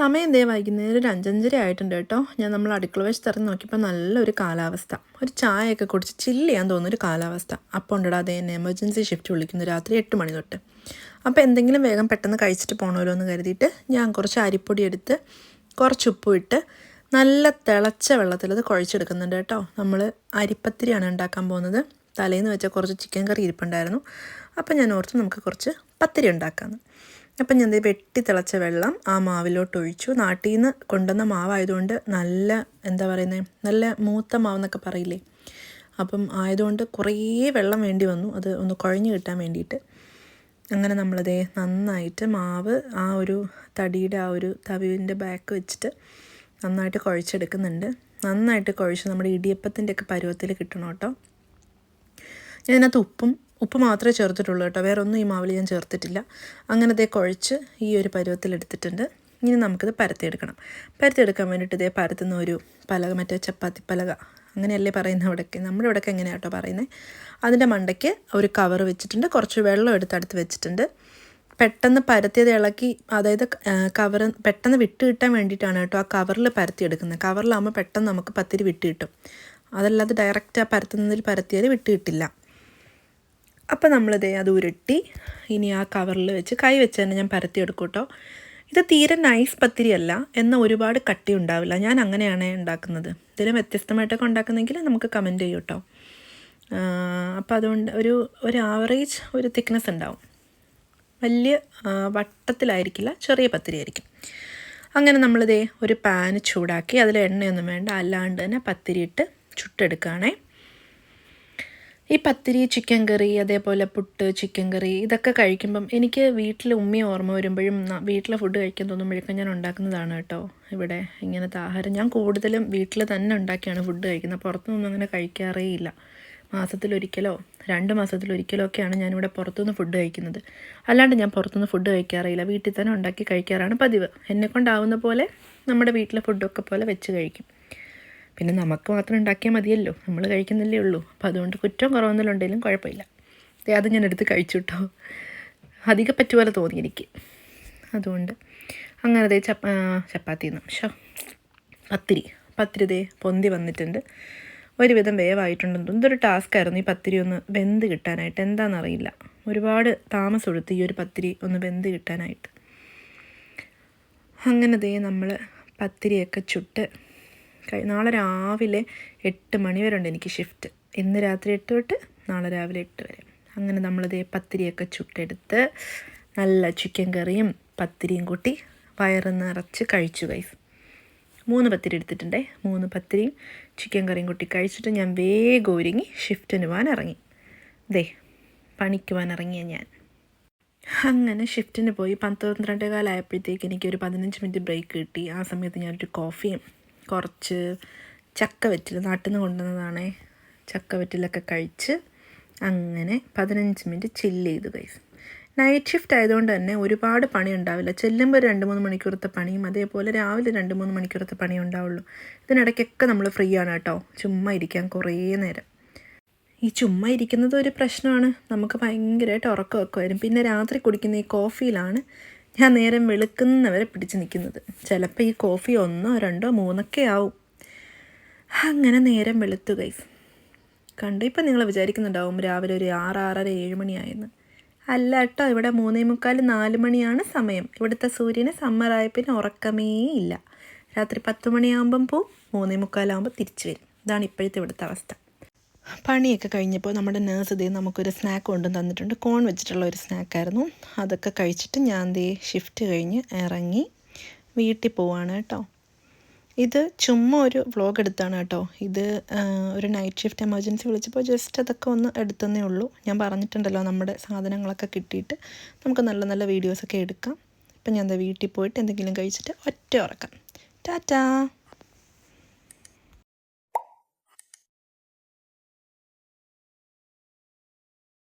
സമയം ദേ വൈകുന്നേരം ഒരു അഞ്ചഞ്ചര ആയിട്ടുണ്ട് കേട്ടോ. ഞാൻ നമ്മൾ അടുക്കള വശത്ത് ഇറങ്ങി നോക്കിയപ്പോൾ നല്ലൊരു കാലാവസ്ഥ. ഒരു ചായയൊക്കെ കുടിച്ച് ചില്ല് ചെയ്യാൻ തോന്നുന്നൊരു കാലാവസ്ഥ. അപ്പോൾ ഉണ്ടടാ അതേ എന്നെ എമർജൻസി ഷിഫ്റ്റ് വിളിക്കുന്നു രാത്രി എട്ട് മണി തൊട്ട്. അപ്പോൾ എന്തെങ്കിലും വേഗം പെട്ടെന്ന് കഴിച്ചിട്ട് പോകണമല്ലോ എന്ന് കരുതിയിട്ട് ഞാൻ കുറച്ച് അരിപ്പൊടി എടുത്ത് കുറച്ച് ഉപ്പും ഇട്ട് നല്ല തിളച്ച വെള്ളത്തിൽ അത് കുഴച്ചെടുക്കുന്നുണ്ട് കേട്ടോ. നമ്മൾ അരിപ്പത്തിരിയാണ് ഉണ്ടാക്കാൻ പോകുന്നത്. തലേന്ന് വെച്ച കുറച്ച് ചിക്കൻ കറി ഇരിപ്പുണ്ടായിരുന്നു. അപ്പോൾ ഞാൻ ഓർത്ത് നമുക്ക് കുറച്ച് പത്തിരി ഉണ്ടാക്കാമെന്ന് അപ്പം ഞാൻ വെട്ടി തിളച്ച വെള്ളം ആ മാവിലോട്ട് ഒഴിച്ചു നാട്ടിൽ നിന്ന് കൊണ്ടുവന്ന മാവായതുകൊണ്ട് നല്ല എന്താ പറയുന്നത് നല്ല മൂത്ത മാവെന്നൊക്കെ പറയില്ലേ? അപ്പം ആയതുകൊണ്ട് കുറേ വെള്ളം വേണ്ടി വന്നു. അത് ഒന്ന് കുഴഞ്ഞു കിട്ടാൻ വേണ്ടിയിട്ട്. അങ്ങനെ നമ്മളതേ നന്നായിട്ട് മാവ് ആ ഒരു തടിയുടെ ആ ഒരു തവിന്റെ ബാക്ക് വെച്ചിട്ട് നന്നായിട്ട് കുഴച്ചെടുക്കുന്നുണ്ട്. നന്നായിട്ട് കുഴച്ച് നമ്മുടെ ഇടിയപ്പത്തിന്റെ ഒക്കെ പരുവത്തിൽ കിട്ടണം കേട്ടോ. ഞാനതിനകത്ത് ഉപ്പും ഉപ്പ് മാത്രമേ ചേർത്തിട്ടുള്ളൂ കേട്ടോ. വേറെ ഒന്നും ഈ മാവിൽ ഞാൻ ചേർത്തിട്ടില്ല. അങ്ങനത്തെ കുഴച്ച് ഈ ഒരു പരുവത്തിൽ എടുത്തിട്ടുണ്ട്. ഇനി നമുക്കിത് പരത്തിയെടുക്കണം. പരത്തിയെടുക്കാൻ വേണ്ടിയിട്ട് ഇതേ പരത്തുന്ന ഒരു പലക മറ്റേ ചപ്പാത്തി പലക അങ്ങനെയല്ലേ പറയുന്നത് അവിടെയൊക്കെ. നമ്മുടെ ഇവിടെയൊക്കെ എങ്ങനെയാണ് കേട്ടോ പറയുന്നത്? അതിന്റെ മണ്ടയ്ക്ക് ഒരു കവർ വെച്ചിട്ടുണ്ട്. കുറച്ച് വെള്ളം എടുത്ത് അടുത്ത് വെച്ചിട്ടുണ്ട്. പെട്ടെന്ന് പരത്തിയത് ഇളക്കി അതായത് കവർ പെട്ടെന്ന് വിട്ട് കിട്ടാൻ വേണ്ടിയിട്ടാണ് കേട്ടോ ആ കവറിൽ പരത്തിയെടുക്കുന്നത്. കവറിലാകുമ്പോൾ പെട്ടെന്ന് നമുക്ക് പത്തിരി വിട്ട് കിട്ടും. അതല്ലാതെ ഡയറക്റ്റ് ആ പരത്തുന്നതിൽ പരത്തിയാൽ വിട്ട് കിട്ടില്ല. അപ്പോൾ നമ്മളിതേ അത് ഉരുട്ടി ഇനി ആ കവറിൽ വെച്ച് കൈ വെച്ച് തന്നെ ഞാൻ പരത്തിയെടുക്കും കേട്ടോ ഇത് തീരെ നൈസ് പത്തിരിയല്ല. എന്നാൽ ഒരുപാട് കട്ടി ഉണ്ടാവില്ല. ഞാൻ അങ്ങനെയാണ് ഉണ്ടാക്കുന്നത്. ഇതിലും വ്യത്യസ്തമായിട്ടൊക്കെ ഉണ്ടാക്കുന്നെങ്കിൽ നമുക്ക് കമന്റ് ചെയ്യും കേട്ടോ അപ്പോൾ അതുകൊണ്ട് ഒരു ഒരു ആവറേജ് ഒരു തിക്നെസ് ഉണ്ടാവും. വലിയ വട്ടത്തിലായിരിക്കില്ല ചെറിയ പത്തിരി ആയിരിക്കും അങ്ങനെ നമ്മളിതേ ഒരു പാന് ചൂടാക്കി അതിൽ എണ്ണയൊന്നും വേണ്ട അല്ലാണ്ട് തന്നെ പത്തിരിയിട്ട് ചുട്ടെടുക്കുകയാണെങ്കിൽ ചുട്ടെടുക്കുകയാണേ. ഈ പത്തിരി ചിക്കൻ കറി അതേപോലെ പുട്ട് ചിക്കൻ കറി ഇതൊക്കെ കഴിക്കുമ്പം എനിക്ക് വീട്ടിൽ ഉമ്മി ഓർമ്മ വരുമ്പോഴും വീട്ടിലെ ഫുഡ് കഴിക്കാൻ തോന്നുമ്പോഴേക്കും ഞാൻ ഉണ്ടാക്കുന്നതാണ് കേട്ടോ. ഇവിടെ ഇങ്ങനത്തെ ആഹാരം ഞാൻ കൂടുതലും വീട്ടിൽ തന്നെ ഉണ്ടാക്കിയാണ് ഫുഡ് കഴിക്കുന്നത്. പുറത്തുനിന്നൊന്നും അങ്ങനെ കഴിക്കാറേ ഇല്ല. മാസത്തിലൊരിക്കലോ രണ്ട് മാസത്തിലൊരിക്കലോ ഒക്കെയാണ് ഞാനിവിടെ പുറത്തുനിന്ന് ഫുഡ് കഴിക്കുന്നത്. അല്ലാണ്ട് ഞാൻ പുറത്തുനിന്ന് ഫുഡ് കഴിക്കാറില്ല വീട്ടിൽ തന്നെ ഉണ്ടാക്കി കഴിക്കാറാണ് പതിവ്. എന്നെക്കൊണ്ടാവുന്ന പോലെ നമ്മുടെ വീട്ടിലെ ഫുഡൊക്കെ പോലെ വെച്ച് കഴിക്കും. പിന്നെ നമുക്ക് മാത്രം ഉണ്ടാക്കിയാൽ മതിയല്ലോ. നമ്മൾ കഴിക്കുന്നില്ലേ ഉള്ളൂ. അപ്പോൾ അതുകൊണ്ട് കുറ്റം കുറവൊന്നുമല്ല. ഉണ്ടെങ്കിലും കുഴപ്പമില്ല. അത് ഞാൻ എടുത്ത് കഴിച്ചു കേട്ടോ അധികം പറ്റുപോലെ തോന്നി എനിക്ക്. അതുകൊണ്ട് അങ്ങനെ ദേ ചപ്പ ചപ്പാത്തി ഷോ പത്തിരി. പത്തിരി ദേ പൊന്തി വന്നിട്ടുണ്ട്. ഒരുവിധം വേവായിട്ടുണ്ടെന്ന് ടാസ്ക് ആയിരുന്നു. ഈ പത്തിരി ഒന്ന് വെന്ത് കിട്ടാനായിട്ട്. എന്താണെന്നറിയില്ല ഒരുപാട് താമസം എടുത്ത് ഈ ഒരു പത്തിരി ഒന്ന് വെന്ത് കിട്ടാനായിട്ട്. അങ്ങനെ ദേ നമ്മൾ പത്തിരിയൊക്കെ ചുട്ട് നാളെ രാവിലെ എട്ട് മണി വരെ ഉണ്ട് എനിക്ക് ഷിഫ്റ്റ് ഇന്ന് രാത്രി എട്ട് തൊട്ട് നാളെ രാവിലെ എട്ട് വരെ. അങ്ങനെ നമ്മളിത് പത്തിരിയൊക്കെ ചുട്ടെടുത്ത് നല്ല ചിക്കൻ കറിയും പത്തിരിയും കൂട്ടി വയറ് നിറച്ച് കഴിച്ചു കൈസ് മൂന്ന് പത്തിരി എടുത്തിട്ടുണ്ടേ. മൂന്ന് പത്തിരിയും ചിക്കൻ കറിയും കൂട്ടി കഴിച്ചിട്ട് ഞാൻ വേഗം ഒരുങ്ങി ഷിഫ്റ്റിന് പോകാൻ ഇറങ്ങി. ദേ പണിക്ക് പോകാൻ ഇറങ്ങിയ ഞാൻ. അങ്ങനെ ഷിഫ്റ്റിന് പോയി പന്ത്രണ്ടേ കാലമായപ്പോഴത്തേക്ക് എനിക്കൊരു പതിനഞ്ച് മിനിറ്റ് ബ്രേക്ക് കിട്ടി. ആ സമയത്ത് ഞാനൊരു കോഫിയും കുറച്ച് ചക്ക വെറ്റിൽ നാട്ടിൽ നിന്ന് കൊണ്ടുവന്നതാണേ. ചക്ക വെറ്റിലൊക്കെ കഴിച്ച് അങ്ങനെ പതിനഞ്ച് മിനിറ്റ് ചില്ല് ചെയ്ത് കൈസ് നൈറ്റ് ഷിഫ്റ്റ് ആയതുകൊണ്ട് തന്നെ ഒരുപാട് പണി ഉണ്ടാവില്ല ചെല്ലുമ്പോൾ രണ്ട് മൂന്ന് മണിക്കൂറത്തെ പണിയും അതേപോലെ രാവിലെ രണ്ട് മൂന്ന് മണിക്കൂറത്തെ പണിയും ഉണ്ടാവുള്ളൂ. ഇതിനിടയ്ക്കൊക്കെ നമ്മൾ ഫ്രീ ആണ് കേട്ടോ. ചുമ്മാ ഇരിക്കാൻ കുറേ നേരം. ഈ ചുമ്മാ ഇരിക്കുന്നത് ഒരു പ്രശ്നമാണ്. നമുക്ക് ഭയങ്കരമായിട്ട് ഉറക്കമൊക്കെ വരും. പിന്നെ രാത്രി കുടിക്കുന്ന ഈ കോഫിയിലാണ് ഞാൻ നേരം വെളുക്കുന്നവരെ പിടിച്ച് നിൽക്കുന്നത്. ചിലപ്പോൾ ഈ കോഫി ഒന്നോ രണ്ടോ മൂന്നൊക്കെ ആവും. അങ്ങനെ നേരം വെളുത്തു ഗൈസ് കണ്ടു ഇപ്പം നിങ്ങൾ വിചാരിക്കുന്നുണ്ടാവും രാവിലെ ഒരു ആറ് ആറര ഏഴ് മണിയായെന്ന് അല്ല കേട്ടോ ഇവിടെ മൂന്നേ മുക്കാൽ നാല് മണിയാണ് സമയം. ഇവിടുത്തെ സൂര്യന് സമ്മറായ പിന്നെ ഉറക്കമേ ഇല്ല. രാത്രി പത്ത് മണിയാകുമ്പം പോവും മൂന്നേ മുക്കാലാകുമ്പോൾ തിരിച്ചു വരും. ഇതാണ് ഇപ്പോഴത്തെ ഇവിടുത്തെ അവസ്ഥ. പണിയൊക്കെ കഴിഞ്ഞപ്പോൾ നമ്മുടെ നേഴ്സ് ഇതേ നമുക്കൊരു സ്നാക്ക് കൊണ്ടും തന്നിട്ടുണ്ട്. കോൺ വെച്ചിട്ടുള്ള ഒരു സ്നാക്കായിരുന്നു അതൊക്കെ കഴിച്ചിട്ട് ഞാൻ ദേ ഷിഫ്റ്റ് കഴിഞ്ഞ് ഇറങ്ങി വീട്ടിൽ പോവാണ് കേട്ടോ. ഇത് ചുമ്മാ ഒരു വ്ളോഗ് എടുത്താണ് കേട്ടോ. ഇത് ഒരു നൈറ്റ് ഷിഫ്റ്റ് എമർജൻസി വിളിച്ചപ്പോൾ ജസ്റ്റ് അതൊക്കെ ഒന്ന് എടുത്തതേ ഉള്ളൂ. ഞാൻ പറഞ്ഞിട്ടുണ്ടല്ലോ നമ്മുടെ സാധനങ്ങളൊക്കെ കിട്ടിയിട്ട് നമുക്ക് നല്ല നല്ല വീഡിയോസൊക്കെ എടുക്കാം. ഇപ്പം ഞാൻ വീട്ടിൽ പോയിട്ട് എന്തെങ്കിലും കഴിച്ചിട്ട് ഒറ്റ ഉറക്കാം. ടാറ്റാ!